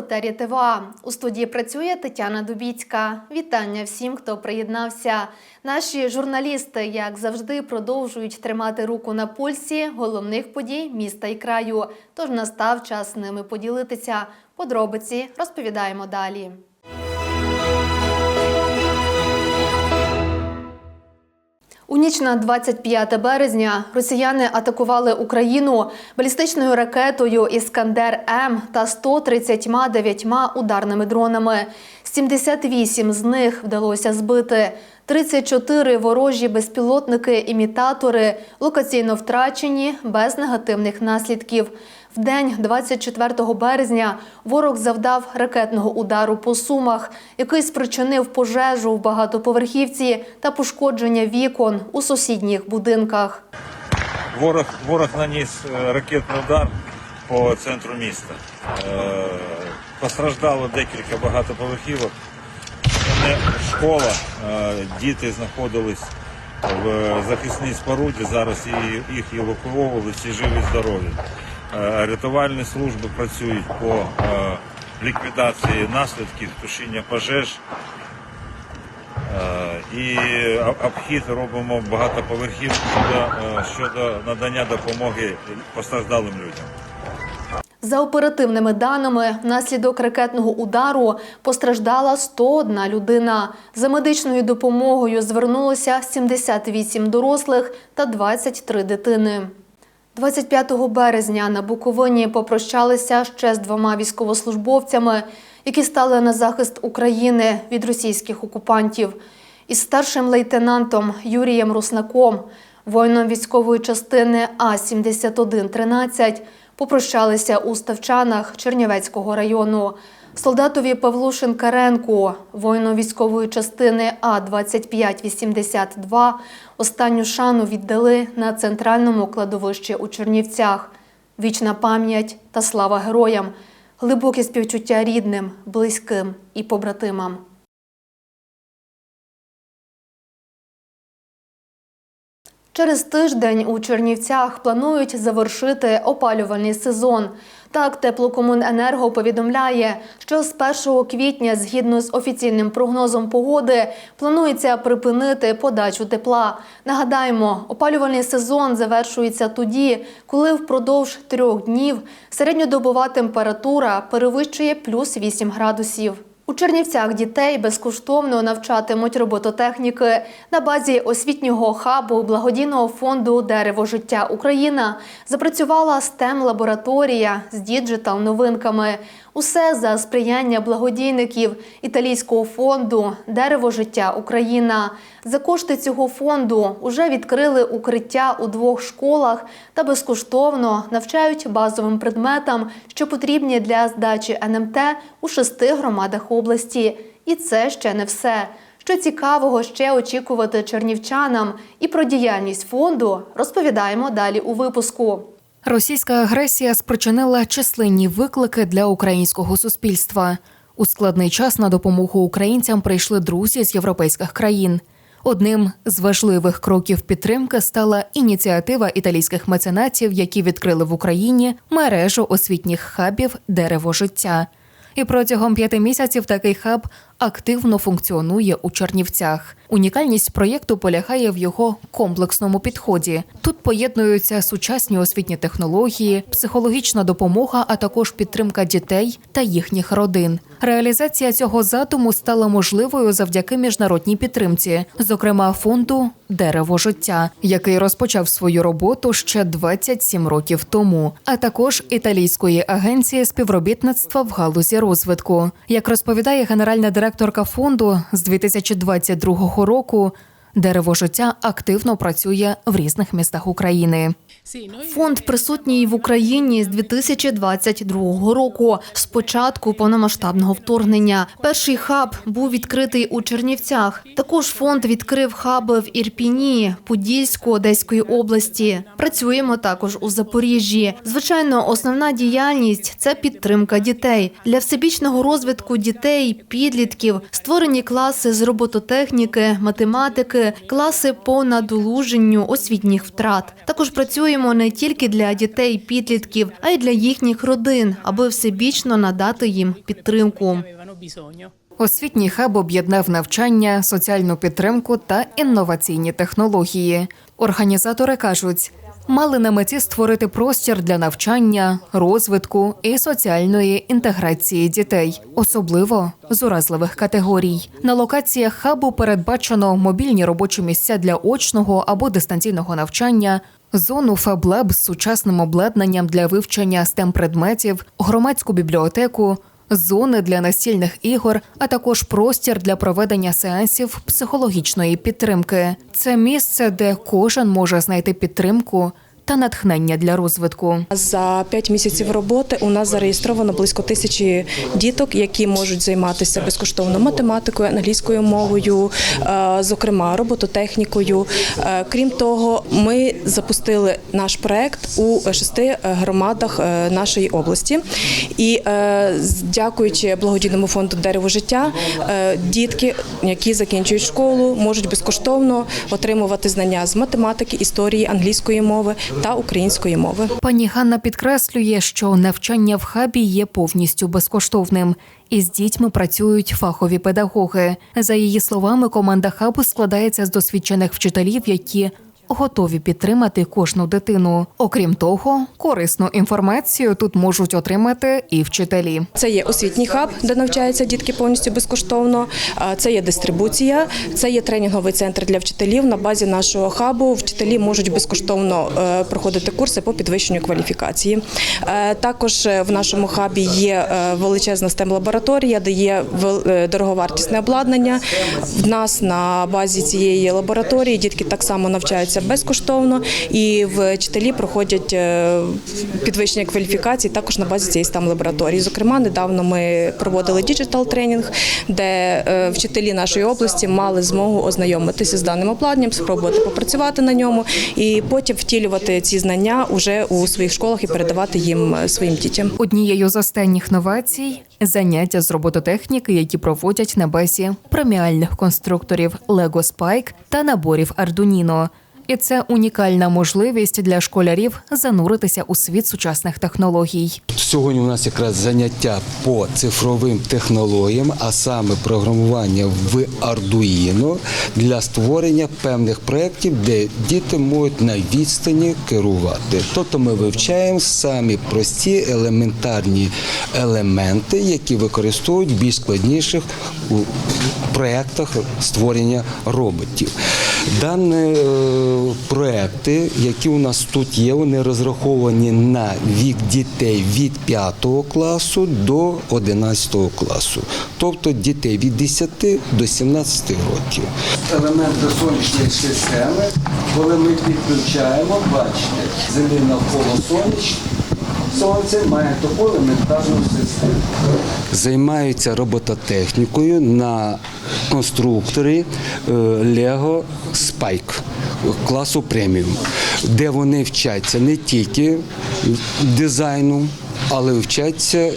Дня в. У студії працює Тетяна Дубіцька. Вітання всім, хто приєднався. Наші журналісти, як завжди, продовжують тримати руку на пульсі головних подій міста і краю. Тож настав час з ними поділитися. Подробиці розповідаємо далі. У ніч на 25 березня росіяни атакували Україну балістичною ракетою Іскандер М та 139 ударними дронами. 78 з них вдалося збити. 34 ворожі безпілотники-імітатори локаційно втрачені без негативних наслідків. В день 24 березня ворог завдав ракетного удару по сумах, який спричинив пожежу в багатоповерхівці та пошкодження вікон у сусідніх будинках. Ворог, ворог наніс е, ракетний удар по центру міста. Е, Постраждало декілька багатоповерхівок. Не школа, е, діти знаходились в захисній споруді. Зараз їх евакуовували, всі живі, здорові. Е, Рятувальні служби працюють по е, ліквідації наслідків, тушіння пожеж. Е, І обхід робимо багатоповерхів щодо, щодо надання допомоги постраждалим людям. За оперативними даними, внаслідок ракетного удару постраждала 101 людина. За медичною допомогою звернулося 78 дорослих та 23 дитини. 25 березня на Буковині попрощалися ще з двома військовослужбовцями, які стали на захист України від російських окупантів. Із старшим лейтенантом Юрієм Руснаком, воїном військової частини А-7113, попрощалися у Ставчанах Чернівецького району. Солдатові Павлу Шинкаренку, воїну військової частини А-2582, останню шану віддали на центральному кладовищі у Чернівцях. Вічна пам'ять та слава героям, глибоке співчуття рідним, близьким і побратимам. Через тиждень у Чернівцях планують завершити опалювальний сезон. Так, теплокомуненерго повідомляє, що з 1 квітня, згідно з офіційним прогнозом погоди, планується припинити подачу тепла. Нагадаємо, опалювальний сезон завершується тоді, коли впродовж трьох днів середньодобова температура перевищує плюс 8 градусів. У Чернівцях дітей безкоштовно навчатимуть робототехніки на базі освітнього хабу благодійного фонду Дерево життя Україна запрацювала stem лабораторія з діджитал новинками. Усе за сприяння благодійників італійського фонду Дерево життя Україна. За кошти цього фонду уже відкрили укриття у двох школах та безкоштовно навчають базовим предметам, що потрібні для здачі НМТ у шести громадах області. І це ще не все. Що цікавого ще очікувати чернівчанам і про діяльність фонду розповідаємо далі у випуску. Російська агресія спричинила численні виклики для українського суспільства. У складний час на допомогу українцям прийшли друзі з європейських країн. Одним з важливих кроків підтримки стала ініціатива італійських меценатів, які відкрили в Україні мережу освітніх хабів Дерево життя. І протягом п'яти місяців такий хаб активно функціонує у Чернівцях. Унікальність проєкту полягає в його комплексному підході. Тут поєднуються сучасні освітні технології, психологічна допомога, а також підтримка дітей та їхніх родин. Реалізація цього задуму стала можливою завдяки міжнародній підтримці, зокрема фонду Дерево життя, який розпочав свою роботу ще 27 років тому, а також італійської агенції співробітництва в галузі розвитку. Як розповідає генеральна директорка фонду з 2022 року. Дерево життя активно працює в різних містах України. Фонд присутній в Україні з 2022 року, з початку повномасштабного вторгнення. Перший хаб був відкритий у Чернівцях. Також фонд відкрив хаби в Ірпіні, Подільську, Одеської області. Працюємо також у Запоріжжі. Звичайно, основна діяльність це підтримка дітей для всебічного розвитку дітей, підлітків, створені класи з робототехніки, математики, класи по надолуженню освітніх втрат. Також працюємо Працюємо не тільки для дітей, підлітків, а й для їхніх родин, аби всебічно надати їм підтримку. Освітній хаб об'єднав навчання, соціальну підтримку та інноваційні технології. Організатори кажуть, мали на меті створити простір для навчання, розвитку і соціальної інтеграції дітей, особливо з уразливих категорій. На локаціях хабу передбачено мобільні робочі місця для очного або дистанційного навчання. Зону ФАБЛЕБ з сучасним обладнанням для вивчення stem предметів, громадську бібліотеку, зони для настільних ігор, а також простір для проведення сеансів психологічної підтримки. Це місце, де кожен може знайти підтримку та натхнення для розвитку. За п'ять місяців роботи у нас зареєстровано близько тисячі діток, які можуть займатися безкоштовно математикою, англійською мовою, е, зокрема робототехнікою. Е, Крім того, ми запустили наш проект у шести громадах е, нашої області. І дякуючи благодійному фонду Дерево життя, дітки, які закінчують школу, можуть безкоштовно отримувати знання з математики, історії, англійської мови та української мови. Пані Ганна підкреслює, що навчання в хабі є повністю безкоштовним. І з дітьми працюють фахові педагоги. За її словами, команда хабу складається з досвідчених вчителів, які готові підтримати кожну дитину. Окрім того, корисну інформацію тут можуть отримати і вчителі. Це є освітній хаб, де навчаються дітки повністю безкоштовно. Це є дистрибуція, це є тренінговий центр для вчителів. На базі нашого хабу вчителі можуть безкоштовно е, проходити курси по підвищенню кваліфікації. Е, Також е, в нашому хабі є величезна stem лабораторія, де є дороговартісне обладнання. В нас на базі цієї лабораторії дітки так само навчаються безкоштовно, і вчителі проходять е, підвищення кваліфікації також на базі цієї stem лабораторії. Зокрема, недавно ми проводили діджитал тренінг, де е, вчителі нашої області мали змогу ознайомитися з даним обладнанням, спробувати попрацювати на ньому і потім втілювати ці знання уже у своїх школах і передавати їм е, своїм дітям. Однією з останніх новацій заняття з робототехніки, які проводять на базі преміальних конструкторів Lego Spike та наборів Arduino. І це унікальна можливість для школярів зануритися у світ сучасних технологій. Сьогодні у нас якраз заняття по цифровим технологіям, а саме програмування в Arduino для створення певних проєктів, де діти можуть на відстані керувати. Тобто ми вивчаємо самі прості елементарні елементи, які використовують в більш складніших проєктах створення роботів. Дані е, проекти, які у нас тут є, вони розраховані на вік дітей від 5 класу до 11 класу, тобто дітей від 10 до 17 років. Елементи сонячної системи, коли ми підключаємо, бачите, землі навколо сонячної. Сонце має таку елементарну систему. Займаються робототехнікою на конструкторі е, Lego Spike класу преміум, де вони вчаться не тільки дизайну, але вчаться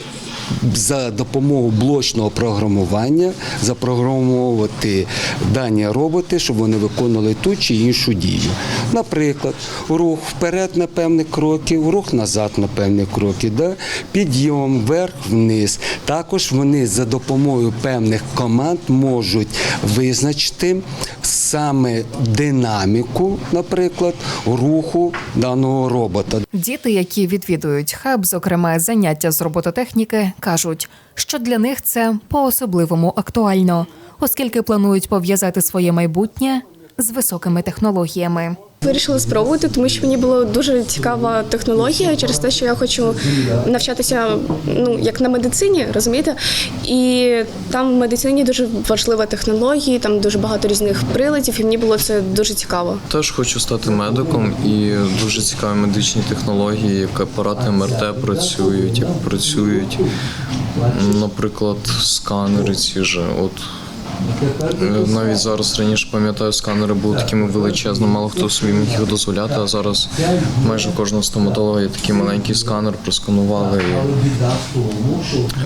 за допомогою блочного програмування запрограмовувати дані роботи, щоб вони виконували ту чи іншу дію. Наприклад, рух вперед на певні кроки, рух назад на певні кроки, да? підйом вверх, вниз. Також вони за допомогою певних команд можуть визначити саме динаміку, наприклад, руху даного робота. Діти, які відвідують хаб, зокрема заняття з робототехніки, кажуть, що для них це по-особливому актуально, оскільки планують пов'язати своє майбутнє з високими технологіями. Вирішила спробувати, тому що мені була дуже цікава технологія через те, що я хочу навчатися ну як на медицині, розумієте? І там в медицині дуже важлива технологія, там дуже багато різних приладів, і мені було це дуже цікаво. Теж хочу стати медиком і дуже цікаві медичні технології, як апарати МРТ працюють, як працюють, наприклад, сканери ці ж. От навіть зараз раніше пам'ятаю, сканери були такими величезними, мало хто собі міг їх дозволяти, а зараз майже кожного стоматолога є такий маленький сканер, просканували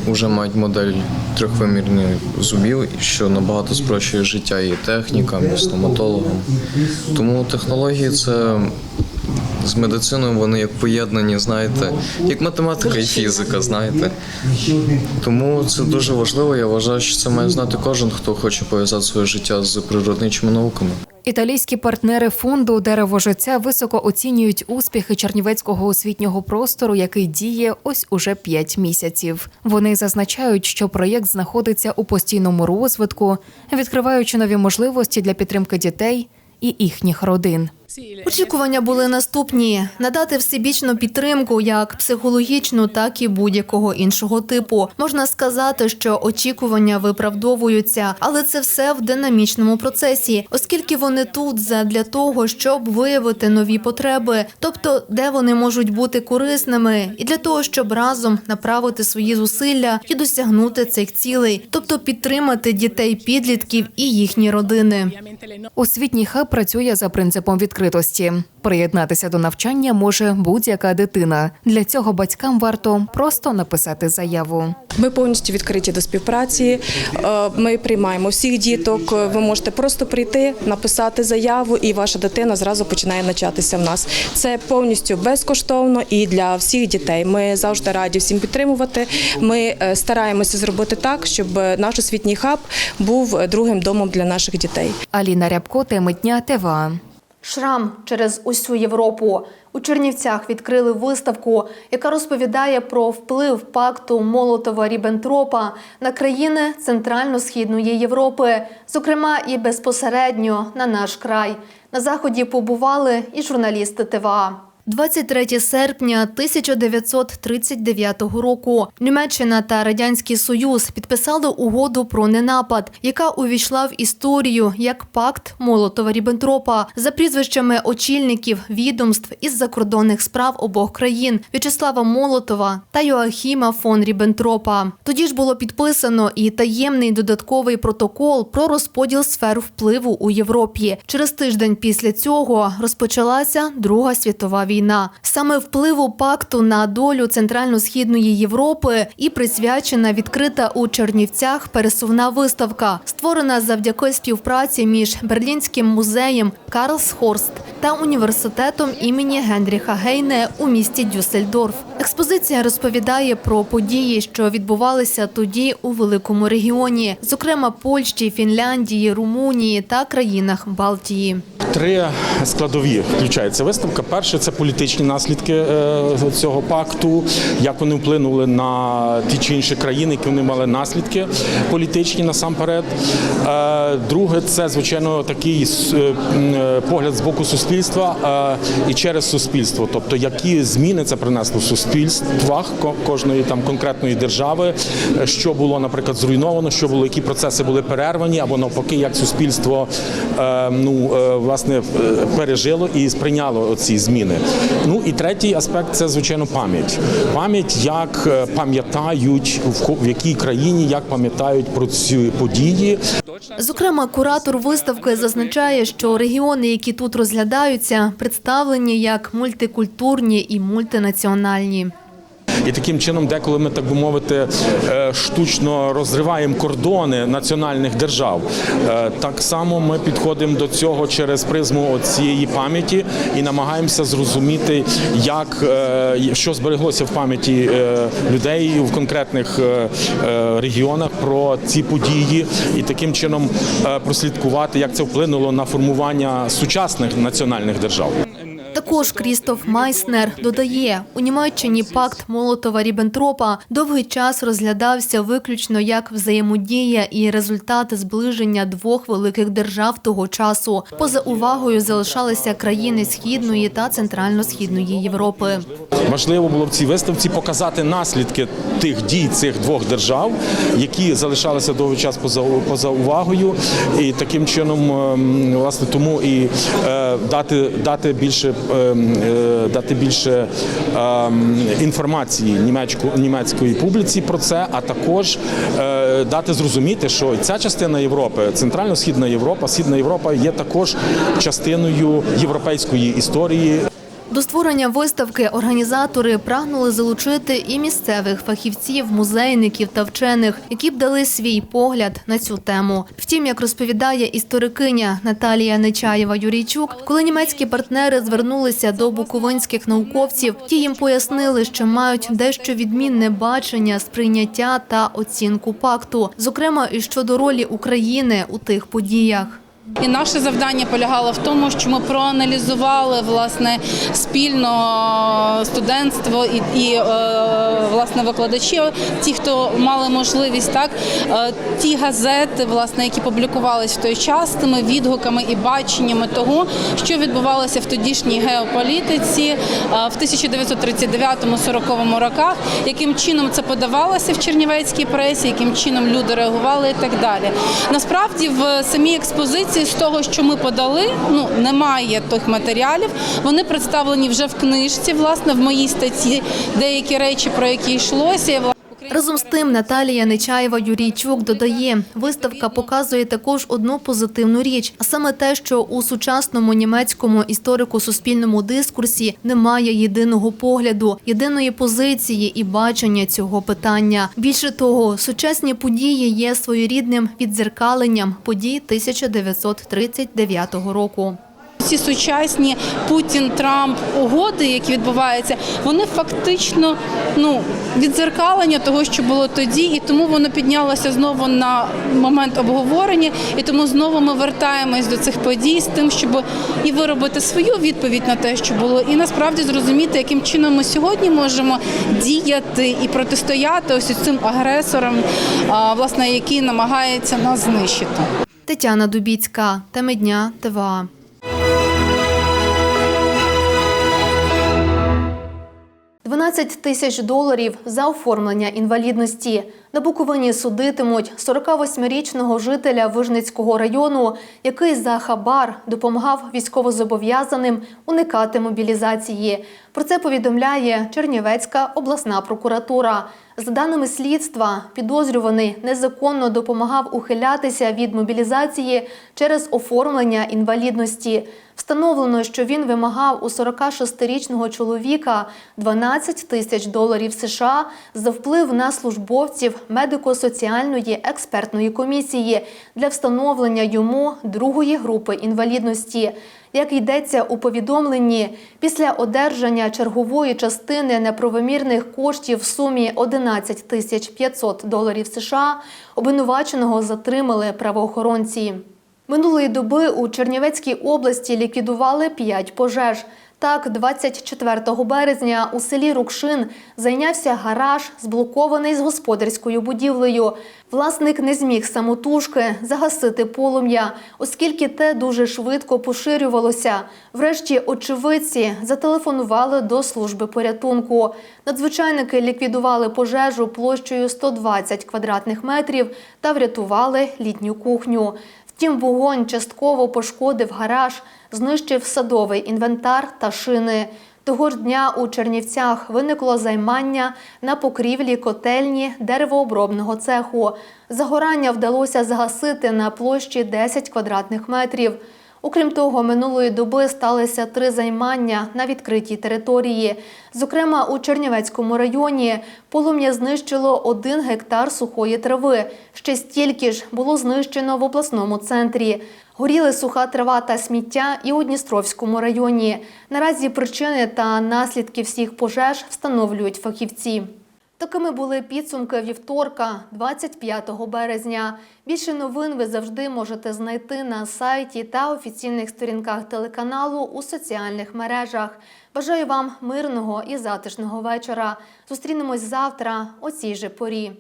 і вже мають модель трьохвимірних зубів, що набагато спрощує життя і технікам, і стоматологам. Тому технології це з медициною вони як поєднані, знаєте, як математика і фізика, знаєте. Тому це дуже важливо. Я вважаю, що це має знати кожен, хто хоче пов'язати своє життя з природничими науками. Італійські партнери фонду Дерево життя високо оцінюють успіхи чернівецького освітнього простору, який діє ось уже п'ять місяців. Вони зазначають, що проєкт знаходиться у постійному розвитку, відкриваючи нові можливості для підтримки дітей і їхніх родин. Очікування були наступні: надати всебічну підтримку, як психологічну, так і будь-якого іншого типу. Можна сказати, що очікування виправдовуються, але це все в динамічному процесі, оскільки вони тут для того, щоб виявити нові потреби, тобто де вони можуть бути корисними, і для того, щоб разом направити свої зусилля і досягнути цих цілей, тобто підтримати дітей, підлітків і їхні родини. Освітній хаб працює за принципом відкритості. Приєднатися до навчання може будь-яка дитина. Для цього батькам варто просто написати заяву. Ми повністю відкриті до співпраці. Е, Ми приймаємо всіх діток. Ви можете просто прийти, написати заяву, і ваша дитина зразу починає навчатися в нас. Це повністю безкоштовно і для всіх дітей. Ми завжди раді всім підтримувати. Ми е, стараємося зробити так, щоб наш освітній хаб був другим домом для наших дітей. Аліна Рябко, теми дня ТВА. Шрам через усю Європу. У Чернівцях відкрили виставку, яка розповідає про вплив пакту Молотова Ріббентропа на країни Центрально-східної Європи, зокрема і безпосередньо на наш край. На заході побували і журналісти ТВА. 23 серпня 1939 року Німеччина та Радянський Союз підписали угоду про ненапад, яка увійшла в історію як пакт Молотова-Ріббентропа за прізвищами очільників відомств із закордонних справ обох країн В'ячеслава Молотова та Йоахіма фон Ріббентропа. Тоді ж було підписано і таємний додатковий протокол про розподіл сфер впливу у Європі. Через тиждень після цього розпочалася Друга світова війна. Саме впливу пакту на долю центрально-східної Європи і присвячена відкрита у Чернівцях пересувна виставка, створена завдяки співпраці між Берлінським музеєм Карлсхорст та університетом імені Генріха Гейне у місті Дюссельдорф. Експозиція розповідає про події, що відбувалися тоді у великому регіоні, зокрема Польщі, Фінляндії, Румунії та країнах Балтії. Три складові включається виставка. Перше це політичні наслідки е, цього пакту, як вони вплинули на ті чи інші країни, які вони мали наслідки політичні насамперед. Е, Друге, це звичайно такий е, погляд з боку суспільства і через суспільство, тобто які зміни це принесло в суспільствах ко- кожної там конкретної держави, що було, наприклад, зруйновано, що було, які процеси були перервані, або навпаки, як суспільство ну власне пережило і сприйняло ці зміни. Ну і третій аспект це звичайно пам'ять. Пам'ять, як е, пам'ятають в в якій країні, як пам'ятають про ці події. Зокрема, куратор виставки зазначає, що регіони, які тут розглядаються, представлені як мультикультурні і мультинаціональні. І таким чином, деколи ми так би мовити, е, штучно розриваємо кордони національних держав. Е, Так само ми підходимо до цього через призму цієї пам'яті і намагаємося зрозуміти, як е, що збереглося в пам'яті людей в конкретних регіонах про ці події, і таким чином прослідкувати, як це вплинуло на формування сучасних національних держав. Також Крістоф Майснер додає, у Німеччині пакт Молотова-Ріббентропа довгий час розглядався виключно як взаємодія і результати зближення двох великих держав того часу. Поза увагою залишалися країни Східної та Центрально-Східної Європи. Важливо було в цій виставці показати наслідки тих дій цих двох держав, які залишалися довгий час поза, поза увагою, і таким чином, ем, власне, тому і е, дати, дати більше, дати більше ем, інформації німецької публіці про це, а також е, дати зрозуміти, що ця частина Європи, центрально-східна Європа, східна Європа є також частиною європейської історії. До створення виставки організатори прагнули залучити і місцевих фахівців, музейників та вчених, які б дали свій погляд на цю тему. Втім, як розповідає історикиня Наталія Нечаєва Юрійчук, коли німецькі партнери звернулися до буковинських науковців, ті їм пояснили, що мають дещо відмінне бачення, сприйняття та оцінку пакту, зокрема і щодо ролі України у тих подіях. І наше завдання полягало в тому, що ми проаналізували власне спільно студентство і, і е, власне викладачі, ті, хто мали можливість, так е, ті газети, власне, які публікувалися в той час, тими відгуками і баченнями того, що відбувалося в тодішній геополітиці е, в 1939-40 роках, яким чином це подавалося в чернівецькій пресі, яким чином люди реагували і так далі. Насправді, в самій експозиції з того, що ми подали, ну немає тих матеріалів. Вони представлені вже в книжці, власне, в моїй статті, деякі речі, про які йшлося. Разом з тим Наталія Нечаєва Юрійчук додає, виставка показує також одну позитивну річ, а саме те, що у сучасному німецькому історико-суспільному дискурсі немає єдиного погляду, єдиної позиції і бачення цього питання. Більше того, сучасні події є своєрідним віддзеркаленням подій 1939 року. Ці сучасні Путін, Трамп угоди, які відбуваються, вони фактично ну відзеркалення того, що було тоді, і тому воно піднялося знову на момент обговорення, і тому знову ми вертаємось до цих подій з тим, щоб і виробити свою відповідь на те, що було, і насправді зрозуміти, яким чином ми сьогодні можемо діяти і протистояти ось цим агресорам, власне, який намагається нас знищити. Тетяна Дубіцька, теми дня ТВА. «12 тисяч доларів за оформлення інвалідності. На Буковині судитимуть 48-річного жителя Вижницького району, який за хабар допомагав військовозобов'язаним уникати мобілізації. Про це повідомляє Чернівецька обласна прокуратура. За даними слідства, підозрюваний незаконно допомагав ухилятися від мобілізації через оформлення інвалідності. Встановлено, що він вимагав у 46-річного чоловіка 12 тисяч доларів США за вплив на службовців медико-соціальної експертної комісії для встановлення йому другої групи інвалідності. Як йдеться у повідомленні, після одержання чергової частини неправомірних коштів в сумі 11 тисяч 500 доларів США обвинуваченого затримали правоохоронці. Минулої доби у Чернівецькій області ліквідували 5 пожеж. Так, 24 березня у селі Рукшин зайнявся гараж, зблокований з господарською будівлею. Власник не зміг самотужки загасити полум'я, оскільки те дуже швидко поширювалося. Врешті очевидці зателефонували до служби порятунку. Надзвичайники ліквідували пожежу площею 120 квадратних метрів та врятували літню кухню. Втім, вогонь частково пошкодив гараж, знищив садовий інвентар та шини. Того ж дня у Чернівцях виникло займання на покрівлі котельні деревообробного цеху. Загорання вдалося загасити на площі 10 квадратних метрів. Окрім того, минулої доби сталися три займання на відкритій території. Зокрема, у Чернівецькому районі полум'я знищило один гектар сухої трави. Ще стільки ж було знищено в обласному центрі. Горіли суха трава та сміття і у Дністровському районі. Наразі причини та наслідки всіх пожеж встановлюють фахівці. Такими були підсумки вівторка, 25 березня. Більше новин ви завжди можете знайти на сайті та офіційних сторінках телеканалу у соціальних мережах. Бажаю вам мирного і затишного вечора. Зустрінемось завтра о цій же порі.